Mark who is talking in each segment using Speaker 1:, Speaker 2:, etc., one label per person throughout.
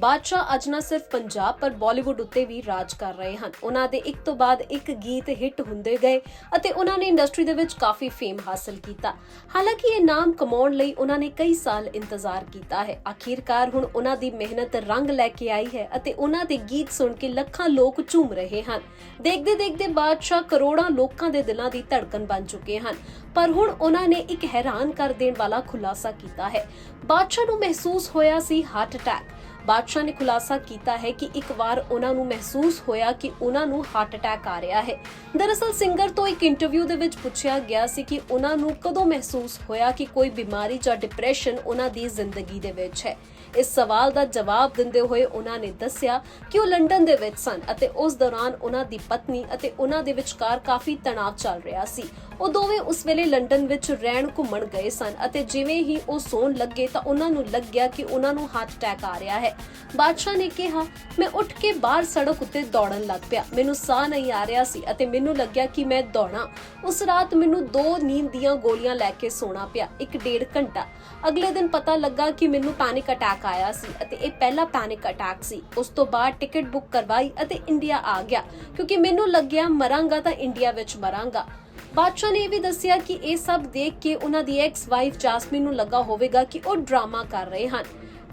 Speaker 1: ਬਾਦਸ਼ਾਹ ਅੱਜ ਨਾ ਸਿਰਫ ਪੰਜਾਬ, ਪਰ ਬਾਲੀਵੁੱਡ ਉੱਤੇ ਵੀ ਰਾਜ ਕਰ ਰਹੇ ਹਨ। ਉਹਨਾਂ ਦੇ ਇੱਕ ਤੋਂ ਬਾਅਦ ਇੱਕ ਗੀਤ ਹਿੱਟ ਹੁੰਦੇ ਗਏ ਅਤੇ ਉਹਨਾਂ ਨੇ ਇੰਡਸਟਰੀ ਦੇ ਵਿੱਚ ਕਾਫੀ ਫੇਮ ਹਾਸਲ ਕੀਤਾ। ਹਾਲਾਂਕਿ ਇਹ ਨਾਮ ਕਮਾਉਣ ਲਈ ਉਹਨਾਂ ਨੇ ਕਈ ਸਾਲ ਇੰਤਜ਼ਾਰ ਕੀਤਾ ਹੈ। ਆਖਿਰਕਾਰ ਹੁਣ ਉਹਨਾਂ ਦੀ ਮਿਹਨਤ ਰੰਗ ਲੈ ਕੇ ਆਈ ਹੈ ਅਤੇ ਉਹਨਾਂ ਦੇ ਗੀਤ ਸੁਣ ਕੇ ਲੱਖਾਂ ਲੋਕ ਝੂਮ ਰਹੇ ਹਨ। ਦੇਖਦੇ ਦੇਖਦੇ ਬਾਦਸ਼ਾਹ ਕਰੋੜਾਂ ਲੋਕਾਂ ਦੇ ਦਿਲਾਂ ਦੀ ਧੜਕਨ ਬਣ ਚੁੱਕੇ ਹਨ। ਪਰ ਹੁਣ ਉਹਨਾਂ ਨੇ ਇੱਕ ਹੈਰਾਨ ਕਰ ਦੇਣ ਵਾਲਾ ਖੁਲਾਸਾ ਕੀਤਾ ਹੈ। ਬਾਦਸ਼ਾਹ ਨੂੰ ਮਹਿਸੂਸ ਹੋਇਆ ਸੀ ਹਾਰਟ ਅਟੈਕ। ਬਾਦਸ਼ਾਹ ਨੇ ਖੁਲਾਸਾ ਕੀਤਾ ਹੈ ਕਿ ਇੱਕ ਵਾਰ ਉਹਨਾਂ ਨੂੰ ਮਹਿਸੂਸ ਹੋਇਆ ਕਿ ਉਹਨਾਂ ਨੂੰ ਹਾਰਟ ਅਟੈਕ ਆ ਰਿਹਾ ਹੈ। ਦਰਅਸਲ ਸਿੰਗਰ ਤੋਂ ਇੱਕ ਇੰਟਰਵਿਊ ਦੇ ਵਿੱਚ ਪੁੱਛਿਆ ਗਿਆ ਸੀ ਕਿ ਉਹਨਾਂ ਨੂੰ ਕਦੋਂ ਮਹਿਸੂਸ ਹੋਇਆ ਕਿ ਕੋਈ ਬਿਮਾਰੀ ਜਾਂ ਡਿਪਰੈਸ਼ਨ ਉਹਨਾਂ ਦੀ ਜ਼ਿੰਦਗੀ ਦੇ ਵਿੱਚ ਹੈ। ਇਸ ਸਵਾਲ ਦਾ ਜਵਾਬ ਦਿੰਦੇ ਹੋਏ ਉਹਨਾਂ ਨੇ ਦੱਸਿਆ ਕਿ ਉਹ ਲੰਡਨ ਦੇ ਵਿੱਚ ਸਨ ਅਤੇ ਉਸ ਦੌਰਾਨ ਉਹਨਾਂ ਦੀ ਪਤਨੀ ਅਤੇ ਉਹਨਾਂ ਦੇ ਵਿਚਕਾਰ ਕਾਫੀ ਤਣਾਅ ਚੱਲ ਰਿਹਾ ਸੀ। ਉਹ ਦੋਵੇਂ ਉਸ ਵੇਲੇ ਲੰਡਨ ਵਿੱਚ ਰਹਿਣ ਘੁੰਮਣ ਗਏ ਸਨ ਅਤੇ ਜਿਵੇਂ ਹੀ ਉਹ ਸੌਣ ਲੱਗੇ ਤਾਂ ਉਹਨਾਂ ਨੂੰ ਲੱਗਿਆ ਕਿ ਉਹਨਾਂ ਨੂੰ ਹਾਰਟ ਅਟੈਕ ਆ ਰਿਹਾ ਹੈ। ਬਾਦਸ਼ਾਹ ਨੇ ਕਿਹਾ, ਮੈਂ ਉੱਠ ਕੇ ਬਾਹਰ ਸੜਕ ਉੱਤੇ ਦੌੜਨ ਲੱਗ ਪਿਆ। ਮੈਨੂੰ ਸਾਹ ਨਹੀਂ ਆ ਰਿਹਾ ਸੀ ਅਤੇ ਮੈਨੂੰ ਲੱਗਿਆ ਕਿ ਮੈਂ ਦੌੜਾਂ। ਉਸ ਰਾਤ ਮੈਨੂੰ ਦੋ ਨੀਂਦ ਦੀਆਂ ਗੋਲੀਆਂ ਲੈ ਕੇ ਸੌਣਾ ਪਿਆ, ਇੱਕ ਡੇਢ ਘੰਟਾ। ਅਗਲੇ ਦਿਨ ਪਤਾ ਲੱਗਾ ਕਿ ਮੈਨੂੰ ਪੈਨਿਕ ਅਟੈਕ ਆਇਆ ਸੀ ਅਤੇ ਇਹ ਪਹਿਲਾ ਪੈਨਿਕ ਅਟੈਕ ਸੀ। ਉਸ ਤੋਂ ਬਾਅਦ ਟਿਕਟ ਬੁੱਕ ਕਰਵਾਈ ਅਤੇ ਇੰਡੀਆ ਆ ਗਿਆ, ਕਿਉਂਕਿ ਮੈਨੂੰ ਲੱਗਿਆ ਮਰਾਂਗਾ ਤਾਂ ਇੰਡੀਆ ਵਿੱਚ ਮਰਾਂਗਾ। ਬਾਦਸ਼ਾਹ ਨੇ ਇਹ ਵੀ ਦੱਸਿਆ ਕਿ ਇਹ ਸਭ ਦੇਖ ਕੇ ਉਹਨਾਂ ਦੀ ਐਕਸ ਵਾਈਫ ਜਾਸਮੀਨ ਨੂੰ ਲੱਗਾ ਹੋਵੇਗਾ ਕਿ ਉਹ ਡਰਾਮਾ ਕਰ ਰਹੇ ਹਨ।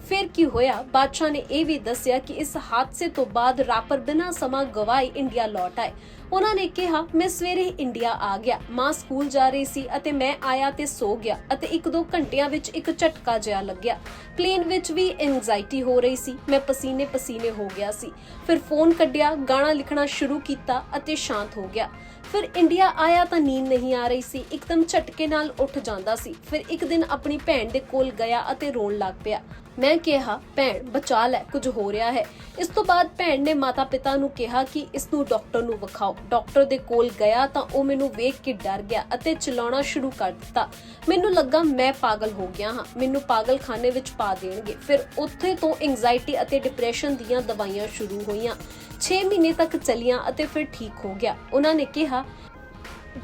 Speaker 1: ਫਿਰ ਕੀ ਹੋਇਆ? ਬਾਦਸ਼ਾਹ ਨੇ ਇਹ ਵੀ ਦੱਸਿਆ ਕਿ ਇਸ ਹਾਦਸੇ ਤੋਂ ਬਾਅਦ ਰਾਪਰ ਬਿਨਾਂ ਸਮਾਂ ਗਵਾਏ ਇੰਡੀਆ ਲੌਟ ਆਏ। ਉਹਨਾਂ ਨੇ ਕਿਹਾ, ਮੈਂ ਸਵੇਰੇ ਇੰਡੀਆ ਆ ਗਿਆ। ਮਾਂ ਸਕੂਲ ਜਾ ਰਹੀ ਸੀ ਅਤੇ ਮੈਂ ਆਇਆ ਤੇ ਸੋ ਗਿਆ ਅਤੇ ਇੱਕ ਦੋ ਘੰਟਿਆਂ ਵਿੱਚ ਇੱਕ ਝਟਕਾ ਜਿਹਾ ਲੱਗਿਆ। ਪਲੇਨ ਵਿੱਚ ਵੀ ਐਂਜ਼ਾਈਟੀ ਹੋ ਰਹੀ ਸੀ। ਮੈਂ ਪਸੀਨੇ ਪਸੀਨੇ ਹੋ ਗਿਆ ਸੀ। ਫਿਰ ਫੋਨ ਕੱਢਿਆ, ਗਾਣਾ ਲਿਖਣਾ ਸ਼ੁਰੂ ਕੀਤਾ ਅਤੇ ਸ਼ਾਂਤ ਹੋ ਗਿਆ। ਫਿਰ ਇੰਡੀਆ ਆਇਆ ਤਾਂ ਨੀਂਦ ਨਹੀਂ ਆ ਰਹੀ ਸੀ। ਇੱਕਦਮ ਝਟਕੇ ਨਾਲ ਉੱਠ ਜਾਂਦਾ ਸੀ। ਫਿਰ ਇੱਕ ਦਿਨ ਆਪਣੀ ਭੈਣ ਦੇ ਕੋਲ ਗਿਆ ਅਤੇ ਰੋਣ ਲੱਗ ਪਿਆ। ਮੈਂ ਕਿਹਾ, ਭੈਣ, ਬਚਾ ਲੈ, ਕੁਝ ਹੋ ਰਿਹਾ ਹੈ। ਇਸ ਤੋਂ ਬਾਅਦ ਭੈਣ ਨੇ ਮਾਤਾ-ਪਿਤਾ ਨੂੰ ਕਿਹਾ ਕਿ ਇਸ ਨੂੰ ਡਾਕਟਰ ਨੂੰ ਵਿਖਾਓ। ਡਾਕਟਰ ਦੇ ਕੋਲ ਗਿਆ ਤਾਂ ਉਹ ਮੈਨੂੰ ਵੇਖ ਕੇ ਡਰ ਗਿਆ ਅਤੇ ਚਲਾਉਣਾ ਸ਼ੁਰੂ ਕਰ ਦਿੱਤਾ। ਮੈਨੂੰ ਲੱਗਾ, ਮੈਂ ਪਾਗਲ ਹੋ ਗਿਆ ਹਾਂ। ਮੈਨੂੰ ਪਾਗਲਖਾਨੇ ਵਿੱਚ ਪਾ ਦੇਣਗੇ। ਫਿਰ ਉੱਥੇ ਤੋਂ ਐਂਜ਼ਾਈਟੀ ਅਤੇ ਡਿਪਰੈਸ਼ਨ ਦੀਆਂ ਦਵਾਈਆਂ ਸ਼ੁਰੂ ਹੋਈਆਂ। 6 ਮਹੀਨੇ ਤੱਕ ਚਲੀਆਂ ਅਤੇ ਫਿਰ ਠੀਕ ਹੋ ਗਿਆ। ਉਹਨਾਂ ਨੇ ਕਿਹਾ 좋다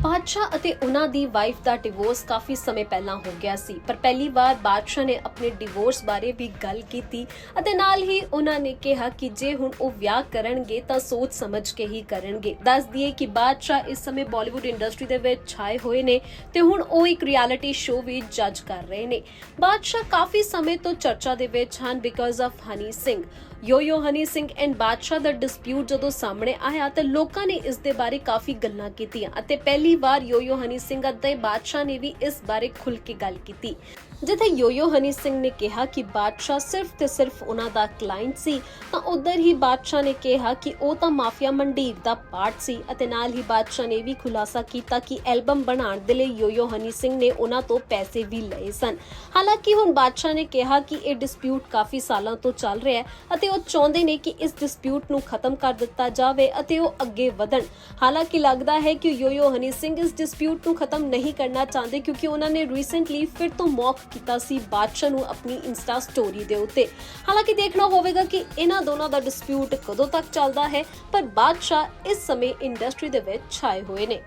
Speaker 1: ਬਾਦਸ਼ਾਹ ਅਤੇ ਉਹਨਾਂ ਦੀ ਵਾਈਫ ਦਾ ਡਿਵੋਰਸ ਕਾਫੀ ਸਮੇਂ ਪਹਿਲਾਂ ਹੋ ਗਿਆ ਸੀ, ਪਰ ਪਹਿਲੀ ਵਾਰ ਬਾਦਸ਼ਾਹ ਨੇ ਆਪਣੇ ਡਿਵੋਰਸ ਬਾਰੇ ਵੀ ਗੱਲ ਕੀਤੀ ਅਤੇ ਨਾਲ ਹੀ ਉਹਨਾਂ ਨੇ ਕਿਹਾ ਕਿ ਜੇ ਹੁਣ ਉਹ ਵਿਆਹ ਕਰਨਗੇ ਤਾਂ ਸੋਚ ਸਮਝ ਕੇ ਹੀ ਕਰਨਗੇ। ਦੱਸ ਦਈਏ ਕਿ ਬਾਦਸ਼ਾਹ ਇਸ ਸਮੇਂ ਬਾਲੀਵੁੱਡ ਇੰਡਸਟਰੀ ਦੇ ਵਿੱਚ ਛਾਏ ਹੋਏ ਨੇ ਤੇ ਹੁਣ ਉਹ ਇੱਕ ਰਿਐਲਿਟੀ ਸ਼ੋਅ ਵੀ ਜੱਜ ਕਰ ਰਹੇ ਨੇ। ਬਾਦਸ਼ਾਹ ਕਾਫੀ ਸਮੇਂ ਤੋਂ ਚਰਚਾ ਦੇ ਵਿੱਚ ਹਨ because of Honey Singh Yo Yo Honey Singh and Badshah the dispute ਜਦੋਂ ਸਾਹਮਣੇ ਆਇਆ ਤਾਂ ਲੋਕਾਂ ਨੇ ਇਸ ਦੇ ਬਾਰੇ ਕਾਫੀ ਗੱਲਾਂ ਕੀਤੀਆਂ ਅਤੇ ਪਹਿਲੀ ਪਹਿਲੀ ਵਾਰ ਯੋ ਹਨੀ ਸਿੰਘ ਅਤੇ ਬਾਦਸ਼ਾਹ ਨੇ ਵੀ ਇਸ ਬਾਰੇ ਖੁੱਲ ਕੇ ਗੱਲ ਕੀਤੀ। ਜਿੱਥੇ ਯੋ-ਯੋ ਹਨੀ ਸਿੰਘ ਨੇ ਕਿਹਾ ਕਿ ਬਾਦਸ਼ਾਹ ਸਿਰਫ ਤੇ ਸਿਰਫ ਉਹਨਾਂ ਦਾ ਕਲਾਇੰਟ ਸੀ, ਤਾਂ ਉਧਰ ਹੀ ਬਾਦਸ਼ਾਹ ਨੇ ਕਿਹਾ ਕਿ ਉਹ ਤਾਂ ਮਾਫੀਆ ਮੰਡੀਰ ਦਾ ਪਾਰਟ ਸੀ ਅਤੇ ਨਾਲ ਹੀ ਬਾਦਸ਼ਾਹ ਨੇ ਵੀ ਖੁਲਾਸਾ ਕੀਤਾ ਕਿ ਐਲਬਮ ਬਣਾਉਣ ਦੇ ਲਈ ਯੋ-ਯੋ ਹਨੀ ਸਿੰਘ ਨੇ ਉਹਨਾਂ ਤੋਂ ਪੈਸੇ ਵੀ ਲਏ ਸਨ। ਹਾਲਾਂਕਿ ਹੁਣ ਬਾਦਸ਼ਾਹ ਨੇ ਕਿਹਾ ਕਿ ਇਹ ਡਿਸਪਿਊਟ ਕਾਫੀ ਸਾਲਾਂ ਤੋਂ ਚੱਲ ਰਿਹਾ ਹੈ ਅਤੇ ਉਹ ਚਾਹੁੰਦੇ ਨੇ ਕਿ ਇਸ ਡਿਸਪਿਊਟ ਨੂੰ ਖਤਮ ਕਰ ਦਿੱਤਾ ਜਾਵੇ ਅਤੇ ਉਹ ਅੱਗੇ ਵਧਣ। ਹਾਲਾਂਕਿ ਲੱਗਦਾ ਹੈ ਕਿ ਯੋ-ਯੋ ਹਨੀ ਸਿੰਘ ਇਸ ਡਿਸਪਿਊਟ ਨੂੰ ਖਤਮ ਨਹੀਂ ਕਰਨਾ ਚਾਹੁੰਦੇ ਕਿਉਂਕਿ ਉਹਨਾਂ ਨੇ ਰੀਸੈਂਟਲੀ ਫਿਰ ਤੋਂ ਮੌਕ ਕੀਤਾ ਸੀ ਬਾਦਸ਼ਾਹ ਨੂੰ ਆਪਣੀ ਇੰਸਟਾ ਸਟੋਰੀ ਦੇ ਉੱਤੇ। ਹਾਲਾਂਕਿ ਦੇਖਣਾ ਹੋਵੇਗਾ ਕਿ ਇਹਨਾਂ ਦੋਨਾਂ ਦਾ ਡਿਸਪਿਊਟ ਕਦੋਂ ਤੱਕ ਚੱਲਦਾ ਹੈ, ਪਰ ਬਾਦਸ਼ਾਹ ਇਸ ਸਮੇਂ ਇੰਡਸਟਰੀ ਦੇ ਵਿੱਚ ਛਾਏ ਹੋਏ ਨੇ।